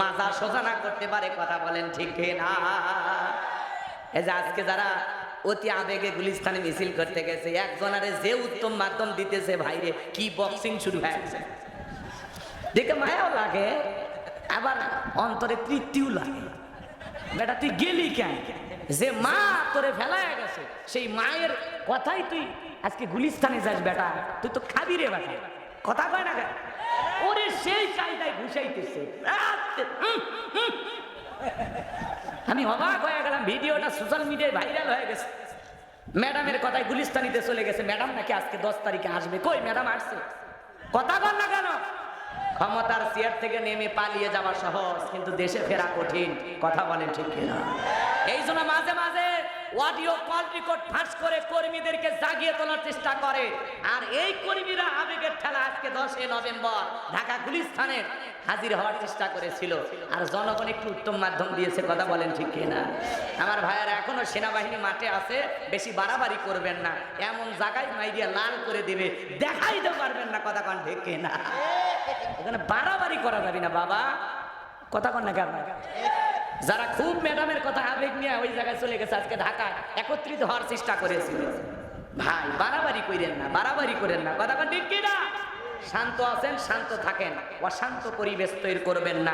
মাজা সোজা না করতে পারে, কথা বলেন ঠিক না এই যে আজকে যারা অতি আবেগে গুলিস্তানে মিছিল করতে গেছে, একজনারে যে উত্তম মাধ্যম দিতেছে, ভাইরে, কি বক্সিং শুরু হয়ে গেছে। দেখে মায়াও লাগে, আবার অন্তরে তৃপ্তিও লাগে। বেটা, তুই গেলি কেন? যে মা তোরে ফেলায় গেছে, সেই মায়ের কথাই তুই আজকে গুলিস্তানে যাস, বেটা। তুই তো খাবি রে, বেটা। কথা কয় না কেন? ওরে সেই কায়দায় ঘুষাইতেছে। আমি অবাক হয়ে গেলাম, ভিডিওটা সোশ্যাল মিডিয়ায় ভাইরাল হয়ে গেছে। ম্যাডামের কথায় গুলিস্তানিতে চলে গেছে। ম্যাডাম নাকি আজকে দশ তারিখে আসবে? কই ম্যাডাম আসছে? কথা বল না কেন? ক্ষমতার চেয়ার থেকে নেমে পালিয়ে যাওয়া সহজ, কিন্তু দেশে ফেরা কঠিন। কথা বলেন ঠিক কিনা? এই জন্য মাঝে মাঝে অডিও কল রেকর্ড ফাঁস করে কর্মীদেরকে জাগিয়ে তোলার চেষ্টা করে। আর এই কর্মীরা আবেগের ঠেলা আজকে দশই নভেম্বর ঢাকা গুলিস্তানে হাজির হওয়ার চেষ্টা করেছিল। আর জনগণ একটু উত্তম মাধ্যম দিয়েছে, কথা বলেন ঠিক কিনা? আমার ভাইয়েরা, এখনও সেনাবাহিনী মাঠে আছে, বেশি বাড়াবাড়ি করবেন না। এমন জায়গায় মাইরিয়া লাল করে দেবে, দেখাইতে পারবেন না, কথা কন ঠিক কিনা? এখানে বাড়াবাড়ি করা যাবে না, বাবা। কথা কন না কেন? যারা খুব ম্যাডামের কথা আবেগ নিয়ে ওই জায়গায় চলে গেছে, আজকে ঢাকায় একত্রিত হওয়ার চেষ্টা করেছিল ভাই, বাড়াবাড়ি করেন না, বাড়াবাড়ি করেন না। কথা ঠিক কিনা? শান্ত আছেন, শান্ত থাকেন। অশান্ত পরিবেশ তৈরি করবেন না।